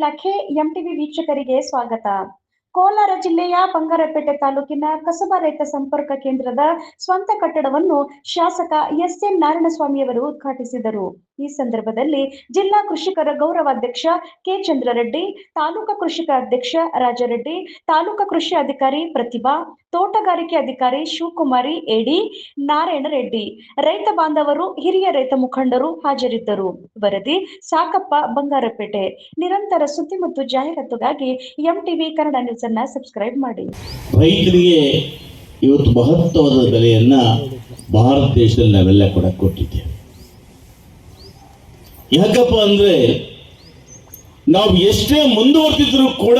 ಇಲಾಖೆ ಎಂಟಿವಿ ವೀಕ್ಷಕರಿಗೆ ಸ್ವಾಗತ. ಕೋಲಾರ ಜಿಲ್ಲೆಯ ಬಂಗಾರಪೇಟೆ ತಾಲೂಕಿನ ಕಸಬಾ ರೈತ ಸಂಪರ್ಕ ಕೇಂದ್ರದ ಸ್ವಂತ ಕಟ್ಟಡವನ್ನು ಶಾಸಕ ಎಸ್ ಎನ್ ನಾರಾಯಣಸ್ವಾಮಿಯವರು ಉದ್ಘಾಟಿಸಿದರು. ಈ ಸಂದರ್ಭದಲ್ಲಿ ಜಿಲ್ಲಾ ಕೃಷಿಕರ ಗೌರವಾಧ್ಯಕ್ಷ ಕೆ ಚಂದ್ರರೆಡ್ಡಿ, ತಾಲೂಕಾ ಕೃಷಿಕ ಅಧ್ಯಕ್ಷ ರಾಜರೆಡ್ಡಿ, ತಾಲೂಕಾ ಕೃಷಿ ಅಧಿಕಾರಿ ಪ್ರತಿಭಾ, ತೋಟಗಾರಿಕೆ ಅಧಿಕಾರಿ ಶಿವಕುಮಾರಿ ಎಡಿ ನಾರಾಯಣ ರೆಡ್ಡಿ ರೈತ ಬಾಂಧವರು, ಹಿರಿಯ ರೈತ ಮುಖಂಡರು ಹಾಜರಿದ್ದರು. ವರದಿ ಸಾಕಪ್ಪ ಬಂಗಾರಪೇಟೆ. ನಿರಂತರ ಸುದ್ದಿ ಮತ್ತು ಜಾಹೀರಾತುಗಾಗಿ ಎಂಟಿವಿ ಕನ್ನಡ ನ್ಯೂಸ್ ಅನ್ನ ಸಬ್ಸ್ಕ್ರೈಬ್ ಮಾಡಿ. ರೈತರಿಗೆ ಇವತ್ತು ಮಹತ್ವವಾದ ಬೆಲೆಯನ್ನ ಭಾರತ ದೇಶದಲ್ಲಿ ನಾವೆಲ್ಲ ಕೂಡ ಕೊಟ್ಟಿದ್ದೇವೆ. ಯಾಕಪ್ಪ ಅಂದ್ರೆ ನಾವು ಎಷ್ಟೇ ಮುಂದುವರೆದಿದ್ರು ಕೂಡ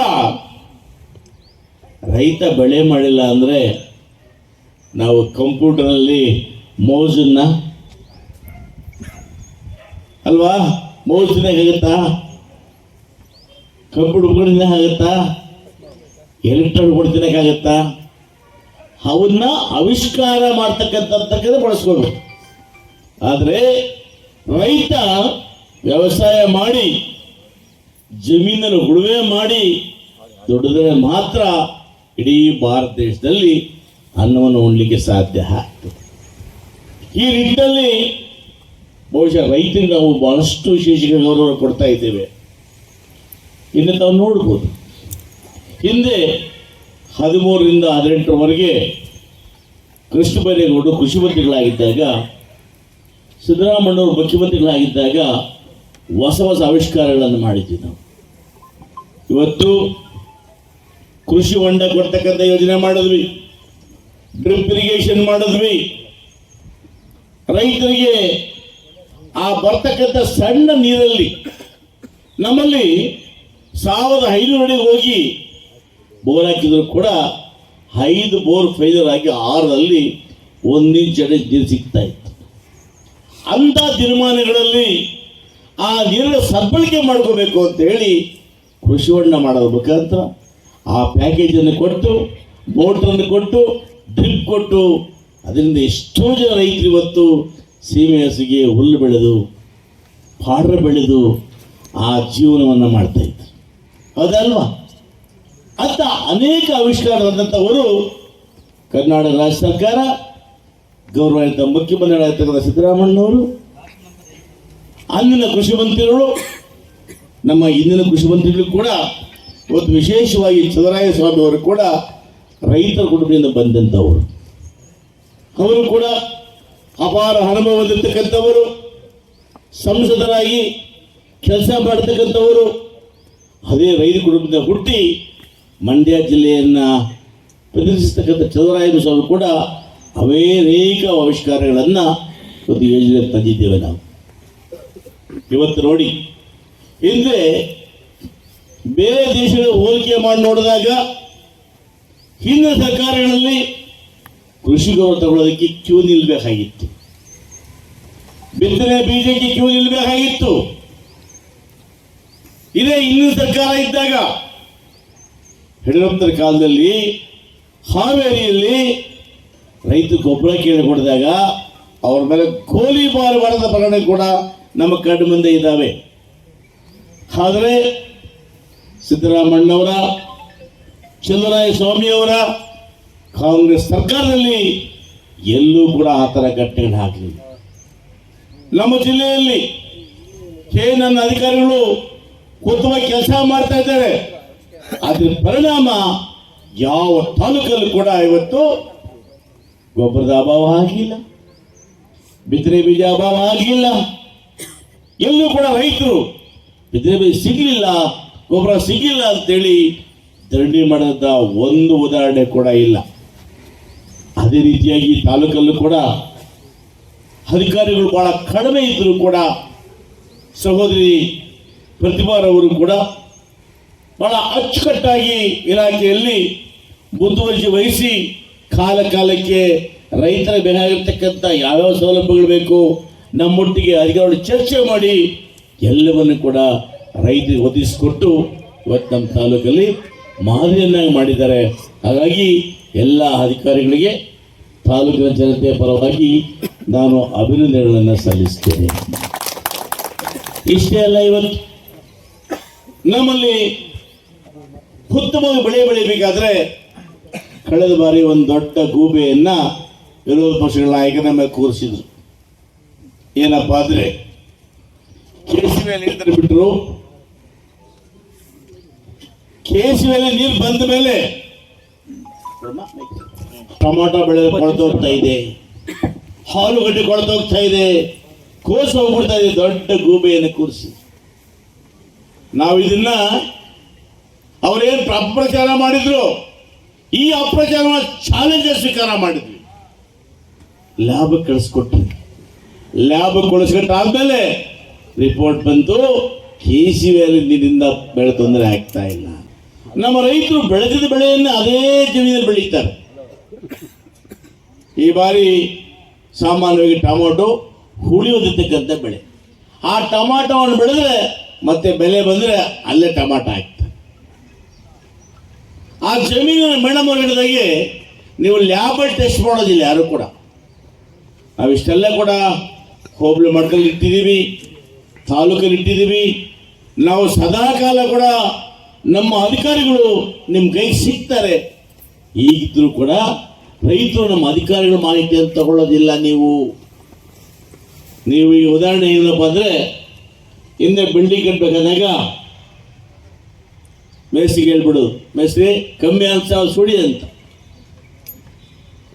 ರೈತ ಬೆಳೆ ಮಾಡಿಲ್ಲ ಅಂದ್ರೆ ನಾವು ಕಂಪ್ಯೂಟರ್ನಲ್ಲಿ ಮೌಸನ್ನ ಅಲ್ವಾ? ಮೌಸ್ ಆಗುತ್ತಾ ಕಂಪ್ಯೂಟರ್ ಆಗುತ್ತಾ ಎಲೆಕ್ಟ್ರಾನ್ ಕೊಡ್ತಿನಕ್ಕಾಗತ್ತಾ ಅವನ್ನ ಆವಿಷ್ಕಾರ ಮಾಡ್ತಕ್ಕಂಥ ಬಳಸ್ಕೊಳ್ಬೇಕು ಆದರೆ ರೈತ ವ್ಯವಸಾಯ ಮಾಡಿ, ಜಮೀನನ್ನು ಉಳುವೆ ಮಾಡಿ ದೊಡ್ಡದರೆ ಮಾತ್ರ ಇಡೀ ಭಾರತ ದೇಶದಲ್ಲಿ ಅನ್ನವನ್ನು ಉಣ್ಲಿಕ್ಕೆ ಸಾಧ್ಯ. ಆಗ್ತದೆ ಈ ನಿಟ್ಟಿನಲ್ಲಿ ಬಹುಶಃ ರೈತರಿಗೆ ನಾವು ಬಹಳಷ್ಟು ವಿಶೇಷ ಗೌರವ ಕೊಡ್ತಾ ಇದ್ದೇವೆ. ಇನ್ನು ತಾವು ನೋಡ್ಬೋದು. ಹಿಂದೆ ಹದಿಮೂರರಿಂದ ಹದಿನೆಂಟರವರೆಗೆ ಕೃಷ್ಣ ಬೈರೇಗೌಡರು ಕೃಷಿ ಮಂತ್ರಿಗಳಾಗಿದ್ದಾಗ ಸಿದ್ದರಾಮಣ್ಣವರು ಮುಖ್ಯಮಂತ್ರಿಗಳಾಗಿದ್ದಾಗ ಹೊಸ ಹೊಸ ಆವಿಷ್ಕಾರಗಳನ್ನು ಮಾಡಿದ್ವಿ ಇವತ್ತು ಕೃಷಿ ಹೊಂಡ ಕೊಡ್ತಕ್ಕಂಥ ಯೋಜನೆ ಮಾಡಿದ್ವಿ. ಡ್ರಿಪ್ ಇರಿಗೇಷನ್ ಮಾಡಿದ್ವಿ. ರೈತರಿಗೆ ಆ ಬರ್ತಕ್ಕಂಥ ಸಣ್ಣ ನೀರಲ್ಲಿ ನಮ್ಮಲ್ಲಿ ಸಾವಿರದ ಐನೂರು ಅಡಿ ಹೋಗಿ ಬೋರ್ ಹಾಕಿದ್ರು ಕೂಡ ಐದು ಬೋರ್ ಫೈಲರ್ ಆಗಿ ಆರರಲ್ಲಿ ಒಂದು ಇಂಚ್ ಅಡಿ ನೀರು ಸಿಗ್ತಾ ಇತ್ತು. ಅಂಥ ದಿನಮಾನಗಳಲ್ಲಿ ಆ ನೀರಿನ ಸದ್ಬಳಕೆ ಮಾಡ್ಕೋಬೇಕು ಅಂತ ಹೇಳಿ ಕೃಷಿ ಹೊಂಡ ಮಾಡೋದ್ರ ಮುಖಾಂತರ ಆ ಪ್ಯಾಕೇಜನ್ನು ಕೊಟ್ಟು ಮೋಟ್ರನ್ನು ಕೊಟ್ಟು ಡ್ರಿಪ್ ಕೊಟ್ಟು, ಅದರಿಂದ ಎಷ್ಟೋ ಜನ ರೈತರು ಇವತ್ತು ಸೀಮೆ ಹಸಿಗೆ ಹುಲ್ಲು ಬೆಳೆದು, ಪಾಡ್ರ ಬೆಳೆದು ಆ ಜೀವನವನ್ನು ಮಾಡ್ತಾ ಇದ್ರು. ಹೌದಲ್ವಾ? ಅಂತ ಅನೇಕ ಆವಿಷ್ಕಾರವಾದಂಥವರು ಕರ್ನಾಟಕ ರಾಜ್ಯ ಸರ್ಕಾರ, ಗೌರವಾನ್ವಿತ ಮುಖ್ಯಮಂತ್ರಿಗಳಾಗಿರ್ತಕ್ಕಂಥ ಸಿದ್ದರಾಮಣ್ಣವರು ಅಂದಿನ ಕೃಷಿ ಮಂತ್ರಿಗಳು, ನಮ್ಮ ಇಂದಿನ ಕೃಷಿ ಮಂತ್ರಿಗಳು ಕೂಡ, ಇವತ್ತು ವಿಶೇಷವಾಗಿ ಚಂದ್ರಾಯ ಸ್ವಾಮಿ ಅವರು ಕೂಡ ರೈತರ ಕುಟುಂಬದಿಂದ ಬಂದಂಥವರು. ಅವರು ಕೂಡ ಅಪಾರ ಅನುಭವ ಸಂಸದರಾಗಿ ಕೆಲಸ ಮಾಡತಕ್ಕಂಥವರು, ಅದೇ ರೈತ ಕುಟುಂಬದಿಂದ ಹುಟ್ಟಿ ಮಂಡ್ಯ ಜಿಲ್ಲೆಯನ್ನು ಪ್ರತಿನಿಧಿಸ್ತಕ್ಕಂಥ ಚಂದ್ರಾಯನ ಸ್ವಾಮಿ ಕೂಡ ಅನೇಕ ಆವಿಷ್ಕಾರಗಳನ್ನು ಇವತ್ತು ಯೋಜನೆ ತಂದಿದ್ದೇವೆ ನಾವು. ಇವತ್ತು ನೋಡಿ ಹಿಂದೆ ಬೇರೆ ದೇಶಗಳ ಹೋಲಿಕೆ ಮಾಡಿ ನೋಡಿದಾಗ ಹಿಂದಿನ ಸರ್ಕಾರಗಳಲ್ಲಿ ಕೃಷಿ ಗೌರವ ತಗೊಳ್ಳೋದಕ್ಕೆ ಕ್ಯೂ ನಿಲ್ಲಬೇಕಾಗಿತ್ತು ಬಿತ್ತನೆ ಬೀಜಕ್ಕೆ ಕ್ಯೂ ನಿಲ್ಲಬೇಕಾಗಿತ್ತು ಇದೇ ಹಿಂದಿನ ಸರ್ಕಾರ ಇದ್ದಾಗ ಯಡಿಯೂರಪ್ಪನ ಕಾಲದಲ್ಲಿ ಹಾವೇರಿಯಲ್ಲಿ ರೈತ ಗೊಬ್ಬರ ಕೇಳಿ ಕೊಡಿದಾಗ ಅವ್ರ ಮೇಲೆ ಗೋಲಿಬಾರ್ ಬರದ ಪ್ರಕರಣ ಕೂಡ ನಮ್ಮ ಕಣ್ಣು ಮುಂದೆ ಇದ್ದಾವೆ. ಆದರೆ ಸಿದ್ದರಾಮಣ್ಣವರ ಚಂದ್ರರಾಯ ಸ್ವಾಮಿಯವರ ಕಾಂಗ್ರೆಸ್ ಸರ್ಕಾರದಲ್ಲಿ ಎಲ್ಲೂ ಕೂಡ ಆ ಥರ ಘಟನೆಗಳು ಹಾಕಲಿಲ್ಲ ನಮ್ಮ ಜಿಲ್ಲೆಯಲ್ಲಿ, ಕೆ, ನನ್ನ ಅಧಿಕಾರಿಗಳು ಕೂತವಾಗಿ ಕೆಲಸ ಮಾಡ್ತಾ ಇದ್ದಾರೆ. ಅದ್ರ ಪರಿಣಾಮ ಯಾವ ತಾಲೂಕಲ್ಲೂ ಕೂಡ ಇವತ್ತು ಗೊಬ್ಬರದ ಅಭಾವ ಆಗಿಲ್ಲ, ಬಿತ್ತನೆ ಬೀಜ ಅಭಾವ ಆಗಿಲ್ಲ. ಎಲ್ಲೂ ಕೂಡ ರೈತರು ಬಿತ್ತನೆ ಬೀಜ ಸಿಗಲಿಲ್ಲ, ಗೊಬ್ಬರ ಸಿಗಿಲ್ಲ ಅಂತೇಳಿ ಧರಣಿ ಮಾಡಿದಂಥ ಒಂದು ಉದಾಹರಣೆ ಕೂಡ ಇಲ್ಲ. ಅದೇ ರೀತಿಯಾಗಿ ತಾಲೂಕಲ್ಲೂ ಕೂಡ ಅಧಿಕಾರಿಗಳು ಬಹಳ ಕಡಿಮೆ ಇದ್ದರೂ ಕೂಡ ಸಹೋದರಿ ಪ್ರತಿಭಾರವರು ಕೂಡ ಬಹಳ ಅಚ್ಚುಕಟ್ಟಾಗಿ ಇಲಾಖೆಯಲ್ಲಿ ಮುಂದುವರಿಸಿ ವಹಿಸಿ ಕಾಲ ಕಾಲಕ್ಕೆ ರೈತರ ಬೇಕಾಗಿರ್ತಕ್ಕಂಥ ಯಾವ್ಯಾವ ಸೌಲಭ್ಯಗಳು ಬೇಕು, ನಮ್ಮೊಟ್ಟಿಗೆ ಅಧಿಕಾರಿಗಳು ಚರ್ಚೆ ಮಾಡಿ ಎಲ್ಲವನ್ನು ಕೂಡ ರೈತರಿಗೆ ಒದಗಿಸಿಕೊಟ್ಟು ಇವತ್ತು ನಮ್ಮ ತಾಲೂಕಲ್ಲಿ ಮಾದರಿಯನ್ನಾಗಿ ಮಾಡಿದ್ದಾರೆ. ಹಾಗಾಗಿ ಎಲ್ಲ ಅಧಿಕಾರಿಗಳಿಗೆ, ತಾಲೂಕಿನ ಜನತೆಯ ಪರವಾಗಿ ನಾನು ಅಭಿನಂದನೆಗಳನ್ನು ಸಲ್ಲಿಸ್ತೇನೆ. ಇಷ್ಟೇ ಅಲ್ಲ ಇವತ್ತು ನಮ್ಮಲ್ಲಿ ಉತ್ತಮವಾಗಿ ಬೆಳೆ ಬೆಳಿಬೇಕಾದ್ರೆ ಕಳೆದ ಬಾರಿ ಒಂದು ದೊಡ್ಡ ಗೂಬೆಯನ್ನ ವಿರೋಧ ಪಕ್ಷಗಳ ನಾಯಕನ ಮೇಲೆ ಕೂರಿಸಿದ್ರು. ಏನಪ್ಪಾ ಅಂದ್ರೆ ಕೇಸುವೆಯಲ್ಲಿ ನೀರು ಬಿಟ್ಟರು ಕೇಸುವೆಯಲ್ಲಿ ನೀರು ಬಂದ ಮೇಲೆ ಟೊಮಾಟೊ ಬೆಳೆ ಕೊಳ್ತು ಹೋಗ್ತಾ ಇದೆ. ಹಾಲುಗಡ್ಡೆ ಕೊಳ್ತು ಹೋಗ್ತಾ ಇದೆ. ಕೋಸು ಹೋಗ್ಬಿಡ್ತಾ ಇದೆ. ದೊಡ್ಡ ಗೂಬೆಯನ್ನು ಕೂರಿಸಿ ನಾವು ಇದನ್ನ ಅವರೇನು ಅಪಪ್ರಚಾರ ಮಾಡಿದ್ರು? ಈ ಅಪಪ್ರಚಾರ ಚಾಲೆಂಜ್ ಸ್ವೀಕಾರ ಮಾಡಿದ್ವಿ. ಲ್ಯಾಬ್ ಕಳಿಸ್ಕೊಟ್ರಿ. ಲ್ಯಾಬ್ ಕಳಿಸ್ಕೊಟ್ಟಾದ್ಮೇಲೆ ರಿಪೋರ್ಟ್ ಬಂತು. ಕೇಸಿವೆಯಲ್ಲಿ ನೀರಿಂದ ಬೆಳೆ ತೊಂದರೆ ಆಗ್ತಾ ಇಲ್ಲ. ನಮ್ಮ ರೈತರು ಬೆಳೆದಿದ್ದ ಬೆಳೆಯನ್ನು ಅದೇ ಜಮೀನಲ್ಲಿ ಬೆಳೀತಾರೆ. ಈ ಬಾರಿ ಸಾಮಾನ್ಯವಾಗಿ ಟೊಮೊಟೊ ಹುಳಿಯೋದಿರ್ತಕ್ಕಂಥ ಬೆಳೆ. ಆ ಟೊಮಾಟೋವನ್ನು ಬೆಳೆದ್ರೆ ಮತ್ತೆ ಬೆಲೆ ಬಂದ್ರೆ ಅಲ್ಲೇ ಟೊಮಾಟೊ ಆಗ್ತದೆ ಆ ಜಮೀನಿನ ಮೇಡಮ್ ಅವ್ರು ಹೇಳಿದಾಗೆ, ನೀವು ಲ್ಯಾಬಲ್ ಟೆಸ್ಟ್ ಮಾಡೋದಿಲ್ಲ, ಯಾರು ಕೂಡ. ನಾವಿಷ್ಟೆಲ್ಲ ಕೂಡ ಹೋಬಳಿ ಮಟ್ಟದಲ್ಲಿ ಇಟ್ಟಿದ್ದೀವಿ, ತಾಲೂಕಲ್ಲಿ ಇಟ್ಟಿದ್ದೀವಿ. ನಾವು ಸದಾಕಾಲ ಕೂಡ ನಮ್ಮ ಅಧಿಕಾರಿಗಳು ನಿಮ್ಮ ಕೈಗೆ ಸಿಗ್ತಾರೆ ಈಗಿದ್ರು ಕೂಡ ರೈತರು ನಮ್ಮ ಅಧಿಕಾರಿಗಳ ಮಾಹಿತಿಯನ್ನು ತಗೊಳ್ಳೋದಿಲ್ಲ ನೀವು. ನೀವು ಈ ಉದಾಹರಣೆ ಏನಪ್ಪ ಅಂದರೆ, ಹಿಂದೆ ಬಿಲ್ಡಿಂಗ್ ಕಟ್ಬೇಕಾದಾಗ ಮೇಸ್ತ್ರಿಗೆ ಹೇಳ್ಬಿಡು, ಮೇಸ್ತ್ರಿ, ಕಮ್ಮಿ ಅಂತ ಸುಡಿ ಅಂತ.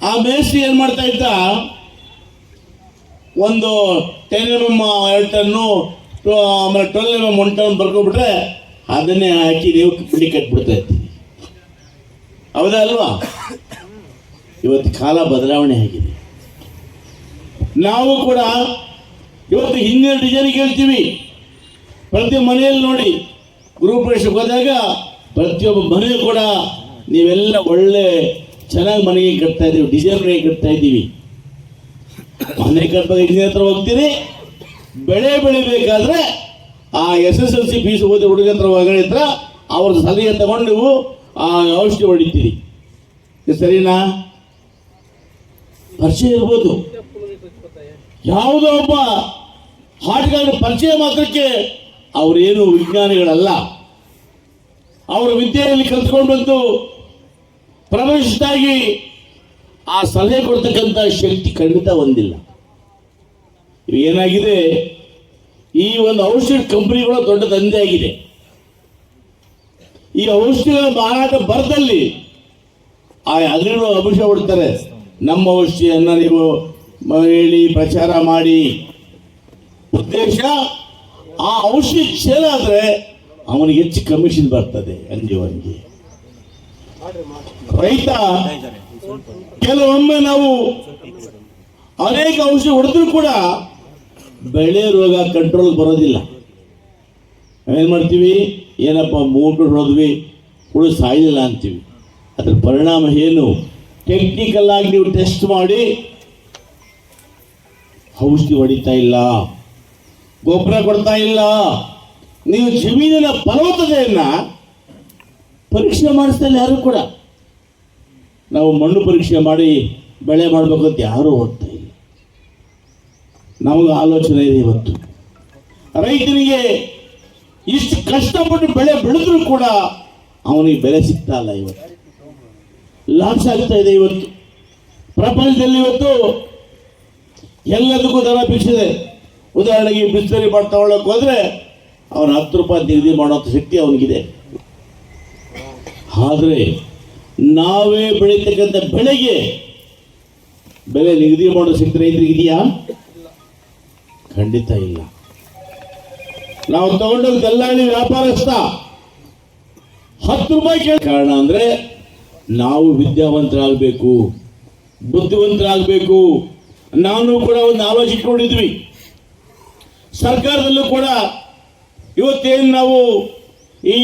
ಆ ಮೇಸ್ತ್ರಿ ಏನು ಮಾಡ್ತಾ ಇದ್ದ? ಒಂದು ಟೆನ್ ಎಂ ಎಂ ಎರಡು ಟನ್ನು ಆಮೇಲೆ twelve M M one ton ಬರ್ಕೊಬಿಟ್ರೆ ಅದನ್ನೇ ಹಾಕಿ ನೀವು ಬಿಡಿ ಕಟ್ಬಿಡ್ತಾ ಇರ್ತೀವಿ ಹೌದಾ ಅಲ್ವಾ? ಇವತ್ತು ಕಾಲ ಬದಲಾವಣೆ ಆಗಿದೆ. ನಾವು ಕೂಡ ಇವತ್ತು ಹಿಂದಿನ ಡಿಸೈನ್ ಕೇಳ್ತೀವಿ ಪ್ರತಿ ಮನೆಯಲ್ಲಿ ನೋಡಿ ಗೃಹಪ್ರವೇಶಕ್ಕೆ ಹೋದಾಗ ಪ್ರತಿಯೊಬ್ಬ ಮನೆಯೂ ಕೂಡ ನೀವೆಲ್ಲ ಒಳ್ಳೆ ಚೆನ್ನಾಗಿ ಮನೆಗೆ ಕಟ್ತಾ ಇದ್ದೀವಿ ಡಿಸೈನ್ ಮನೆಗೆ ಕಟ್ತಾ ಇದ್ದೀವಿ. ಮನೆ ಕಟ್ಟದ ಇಂಜಿನಿಯರ್ ಹತ್ರ ಹೋಗ್ತೀರಿ. ಬೆಳೆ ಬೆಳಿಬೇಕಾದ್ರೆ ಆ S S L C fees ಓದಿ ಹುಡುಗ ಹತ್ರ ಹತ್ರ ಅವ್ರ ಸಲಹೆ ತಗೊಂಡು ನೀವು ಆ ಔಷಧಿ ಹೊಡಿತೀರಿ. ಸರಿನಾ? ಪರಿಚಯ ಇರ್ಬೋದು. ಯಾವುದೋ ಒಬ್ಬ ಹಾಡುಗಾರನ ಪರಿಚಯ ಮಾತ್ರಕ್ಕೆ ಅವರೇನು ವಿಜ್ಞಾನಿಗಳಲ್ಲ, ಅವರ ವಿದ್ಯೆಯಲ್ಲಿ ಕಲ್ತ್ಕೊಂಡು ಬಂದು ಪ್ರವೇಶದಾಗಿ ಆ ಸಲಹೆ ಕೊಡ್ತಕ್ಕಂಥ ಶಕ್ತಿ ಖಂಡಿತ ಹೊಂದಿಲ್ಲ ಏನಾಗಿದೆ, ಈ ಒಂದು ಔಷಧ ಕಂಪನಿಗಳ ದೊಡ್ಡ ದಂಧೆ ಆಗಿದೆ ಈ ಔಷಧಿಗಳ ಮಾರಾಟ ಬರದಲ್ಲಿ ಆ ಅದನ್ನು ಅಭಿಷ ಹೊಡ್ತಾರೆ ನಮ್ಮ ಔಷಧಿಯನ್ನ ನೀವು ಹೇಳಿ ಪ್ರಚಾರ ಮಾಡಿ. ಉದ್ದೇಶ ಆ ಔಷಧಿ ಸೇಲ್ ಆದರೆ ಅವನಿಗೆ ಹೆಚ್ಚು ಕಮಿಷನ್ ಬರ್ತದೆ ಅಂಜಿವನಿಗೆ ರೈತ, ಕೆಲವೊಮ್ಮೆ ನಾವು ಅನೇಕ ಔಷಧಿ ಹೊಡೆದ್ರು ಕೂಡ ಬೆಳೆ ರೋಗ ಕಂಟ್ರೋಲ್ ಬರೋದಿಲ್ಲ. ನಾವೇನು ಮಾಡ್ತೀವಿ? ಏನಪ್ಪ ಮೂಟು ಹೊಡೆದ್ವಿ, ಹುಳು ಸಾಯಲಿಲ್ಲ ಅಂತೀವಿ. ಅದ್ರ ಪರಿಣಾಮ ಏನು? ಟೆಕ್ನಿಕಲ್ ಆಗಿ ನೀವು ಟೆಸ್ಟ್ ಮಾಡಿ ಔಷಧಿ ಹೊಡಿತಾ ಇಲ್ಲ. ಗೊಬ್ಬರ ಕೊಡ್ತಾ ಇಲ್ಲ. ನೀವು ಜಮೀನಿನ ಫಲವತ್ತತೆಯನ್ನು ಪರೀಕ್ಷೆ ಮಾಡಿಸ್ತಾ ಯಾರು ಕೂಡ ನಾವು ಮಣ್ಣು ಪರೀಕ್ಷೆ ಮಾಡಿ ಬೆಳೆ ಮಾಡಬೇಕು ಅಂತ ಯಾರೂ ಓದ್ತಾ ಇಲ್ಲ. ನಮಗೆ ಆಲೋಚನೆ ಇದೆ ಇವತ್ತು. ರೈತನಿಗೆ ಇಷ್ಟು ಕಷ್ಟಪಟ್ಟು ಬೆಳೆ ಬೆಳೆದ್ರೂ ಕೂಡ ಅವನಿಗೆ ಬೆಲೆ ಸಿಗ್ತಾ ಇಲ್ಲ ಇವತ್ತು. ಲಾಸ್ ಆಗ್ತಾ ಇದೆ ಇವತ್ತು. ಪ್ರಪಂಚದಲ್ಲಿ ಇವತ್ತು ಎಲ್ಲದಕ್ಕೂ ದರ ಬಿಡಿಸಿದೆ ಉದಾಹರಣೆಗೆ ಬಿಸ್ಲರಿ ಬಾಟ್ ತಗೊಳ್ಳೋಕೆ ಹೋದ್ರೆ ಅವನ ಹತ್ತು ರೂಪಾಯಿ ನಿಗದಿ ಮಾಡೋಂಥ ಶಕ್ತಿ ಅವನಿಗಿದೆ. ಆದರೆ ನಾವೇ ಬೆಳೀತಕ್ಕಂಥ ಬೆಳೆಗೆ ಬೆಲೆ ನಿಗದಿ ಮಾಡೋ ಶಕ್ತಿ ರೈತರಿಗೆ ಇದೆಯಾ? ಖಂಡಿತ ಇಲ್ಲ. ನಾವು ತಗೊಂಡೋಗಿ ದಲ್ಲಾಳಿ ವ್ಯಾಪಾರಸ್ಥ ಹತ್ತು ರೂಪಾಯಿ ಕೇಳ ಕಾರಣ ಅಂದ್ರೆ ನಾವು ವಿದ್ಯಾವಂತರಾಗಬೇಕು, ಬುದ್ಧಿವಂತರಾಗಬೇಕು. ನಾನು ಕೂಡ ಒಂದು ಆಲೋಚನೆ ಇಟ್ಕೊಂಡಿದ್ವಿ ಸರ್ಕಾರದಲ್ಲೂ ಕೂಡ ಇವತ್ತೇನು ನಾವು ಈ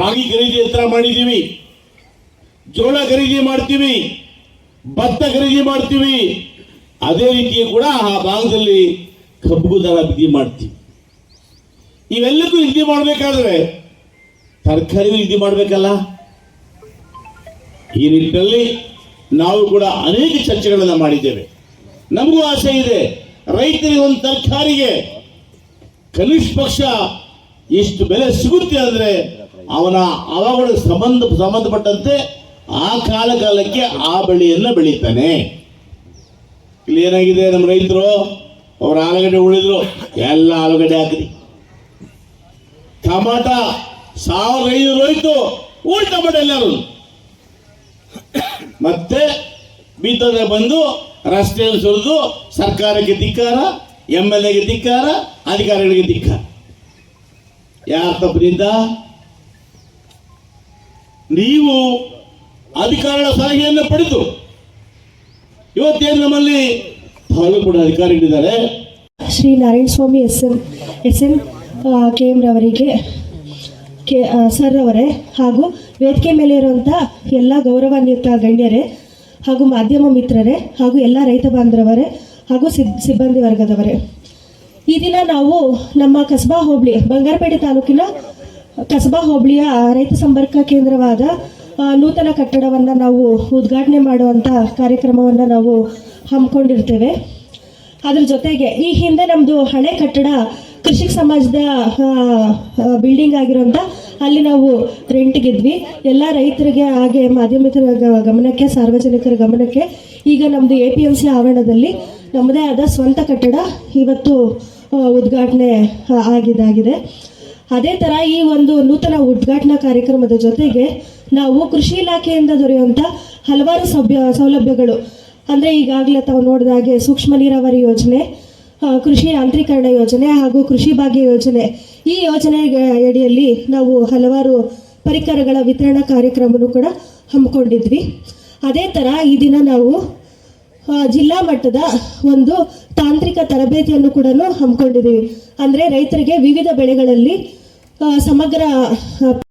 ರಾಗಿ ಖರೀದಿ ಹತ್ರ ಮಾಡಿದ್ದೀವಿ, ಜೋಳ ಖರೀದಿ ಮಾಡ್ತೀವಿ, ಭತ್ತ ಖರೀದಿ ಮಾಡ್ತೀವಿ, ಅದೇ ರೀತಿ ಕೂಡ ಆ ಭಾಗದಲ್ಲಿ ಕಬ್ಬು ದರ ಬಿಗಿ ಮಾಡ್ತೀವಿ. ಇವೆಲ್ಲಕ್ಕೂ ನಿಧಿ ಮಾಡಬೇಕಾದ್ರೆ ತರಕಾರಿ ನಿಗದಿ ಮಾಡಬೇಕಲ್ಲ? ಈ ನಿಟ್ಟಿನಲ್ಲಿ ನಾವು ಕೂಡ ಅನೇಕ ಚರ್ಚೆಗಳನ್ನು ಮಾಡಿದ್ದೇವೆ. ನಮಗೂ ಆಸೆ ಇದೆ, ರೈತರಿಗೆ ಒಂದು ತರಕಾರಿಗೆ ಕನಿಷ್ಠ ಪಕ್ಷ ಇಷ್ಟು ಬೆಲೆ ಸಿಗುತ್ತೆ ಅಂದರೆ ಅವನ ಅವಗಳ ಸಂಬಂಧ ಸಂಬಂಧಪಟ್ಟಂತೆ ಆ ಕಾಲ ಕಾಲಕ್ಕೆ ಆ ಬೆಳೆಯನ್ನು ಬೆಳೀತಾನೆ. ಇಲ್ಲಿ ಏನಾಗಿದೆ ನಮ್ಮ ರೈತರು? ಅವ್ರ ಆಲೂಗಡ್ಡೆ ಉಳಿದ್ರು. ಎಲ್ಲ ಆಲೂಗಡ್ಡೆ ಹಾಕಿರಿ ಟಮಾಟ ಸಾವಿರದ ಐನೂರು ಹೋಯ್ತು. ಉಳ್ ಟಮಾಟ ಎಲ್ಲರೂ. ಮತ್ತೆ ಬೀತದ ಬಂದು ರಸ್ತೆಯಲ್ಲಿ ಸುರಿದು ಸರ್ಕಾರಕ್ಕೆ ಧಿಕ್ಕಾರ. ಎಂ ಎಲ್ ಎಗೆ ಧಿಕ್ಕಾರ, ಅಧಿಕಾರಿಗಳಿಗೆ ಧಿಕ್ಕಾರ. ಯಾರ ತಪ್ಪಿನಿಂದ? ನೀವು ಅಧಿಕಾರಗಳ ಸಲಹೆಯನ್ನು ಪಡೆದು ಇವತ್ತೇನು ನಮ್ಮಲ್ಲಿ ಕೂಡ ಅಧಿಕಾರಿಗಳಿದ್ದಾರೆ. Shri Narayana Swamy S M S N K M ರವರಿಗೆ ಕೆ ಸರ್ ಅವರೇ, ಹಾಗೂ ವೇದಿಕೆ ಮೇಲೆ ಇರುವಂಥ ಎಲ್ಲ ಗೌರವಾನ್ವಿತ ಗಣ್ಯರೇ ಹಾಗೂ ಮಾಧ್ಯಮ ಮಿತ್ರರೇ ಹಾಗೂ ಎಲ್ಲ ರೈತ ಬಾಂಧವರೇ ಹಾಗೂ ಸಿಬ್ ಸಿಬ್ಬಂದಿ ವರ್ಗದವರೇ. ಈ ದಿನ ನಾವು ನಮ್ಮ ಕಸಬಾ ಹೋಬಳಿ, ಬಂಗಾರಪೇಟೆ ತಾಲೂಕಿನ ಕಸಬಾ ಹೋಬಳಿಯ ರೈತ ಸಂಪರ್ಕ ಕೇಂದ್ರವಾದ ನೂತನ ಕಟ್ಟಡವನ್ನು ನಾವು ಉದ್ಘಾಟನೆ ಮಾಡುವಂಥ ಕಾರ್ಯಕ್ರಮವನ್ನು ನಾವು ಹಮ್ಮಿಕೊಂಡಿರ್ತೇವೆ. ಅದ್ರ ಜೊತೆಗೆ ಈ ಹಿಂದೆ ನಮ್ಮದು ಹಳೆ ಕಟ್ಟಡ ಕೃಷಿಕ ಸಮಾಜದ ಬಿಲ್ಡಿಂಗ್ ಆಗಿರೋಂಥ ಅಲ್ಲಿ ನಾವು ರೆಂಟ್ಗಿದ್ವಿ ಎಲ್ಲ ರೈತರಿಗೆ ಹಾಗೆ ಮಾಧ್ಯಮಿಕರ ಗಮನಕ್ಕೆ, ಸಾರ್ವಜನಿಕರ ಗಮನಕ್ಕೆ ಈಗ ನಮ್ಮದು ಎ ಪಿ ಎಂ ಸಿ ಆವರಣದಲ್ಲಿ ನಮ್ಮದೇ ಆದ ಸ್ವಂತ ಕಟ್ಟಡ ಇವತ್ತು ಉದ್ಘಾಟನೆ ಆಗಿದಾಗಿದೆ ಅದೇ ಥರ ಈ ಒಂದು ನೂತನ ಉದ್ಘಾಟನಾ ಕಾರ್ಯಕ್ರಮದ ಜೊತೆಗೆ ನಾವು ಕೃಷಿ ಇಲಾಖೆಯಿಂದ ದೊರೆಯುವಂಥ ಹಲವಾರು ಸಭ್ಯ, ಸೌಲಭ್ಯಗಳು, ಅಂದರೆ ಈಗಾಗಲೇ ತಾವು ನೋಡಿದ ಹಾಗೆ ಸೂಕ್ಷ್ಮ ನೀರಾವರಿ ಯೋಜನೆ ಕೃಷಿ ಯಾಂತ್ರೀಕರಣ ಯೋಜನೆ ಹಾಗೂ ಕೃಷಿ ಭಾಗ್ಯ ಯೋಜನೆ, ಈ ಯೋಜನೆ ಅಡಿಯಲ್ಲಿ ನಾವು ಹಲವಾರು ಪರಿಕರಗಳ ವಿತರಣಾ ಕಾರ್ಯಕ್ರಮನೂ ಕೂಡ ಹಮ್ಮಿಕೊಂಡಿದ್ವಿ. ಅದೇ ಥರ ಈ ದಿನ ನಾವು ಜಿಲ್ಲಾ ಮಟ್ಟದ ಒಂದು ತಾಂತ್ರಿಕ ತರಬೇತಿಯನ್ನು ಕೂಡ ಹಮ್ಮಿಕೊಂಡಿದ್ದೀವಿ. ಅಂದರೆ ರೈತರಿಗೆ ವಿವಿಧ ಬೆಳೆಗಳಲ್ಲಿ ಸಮಗ್ರ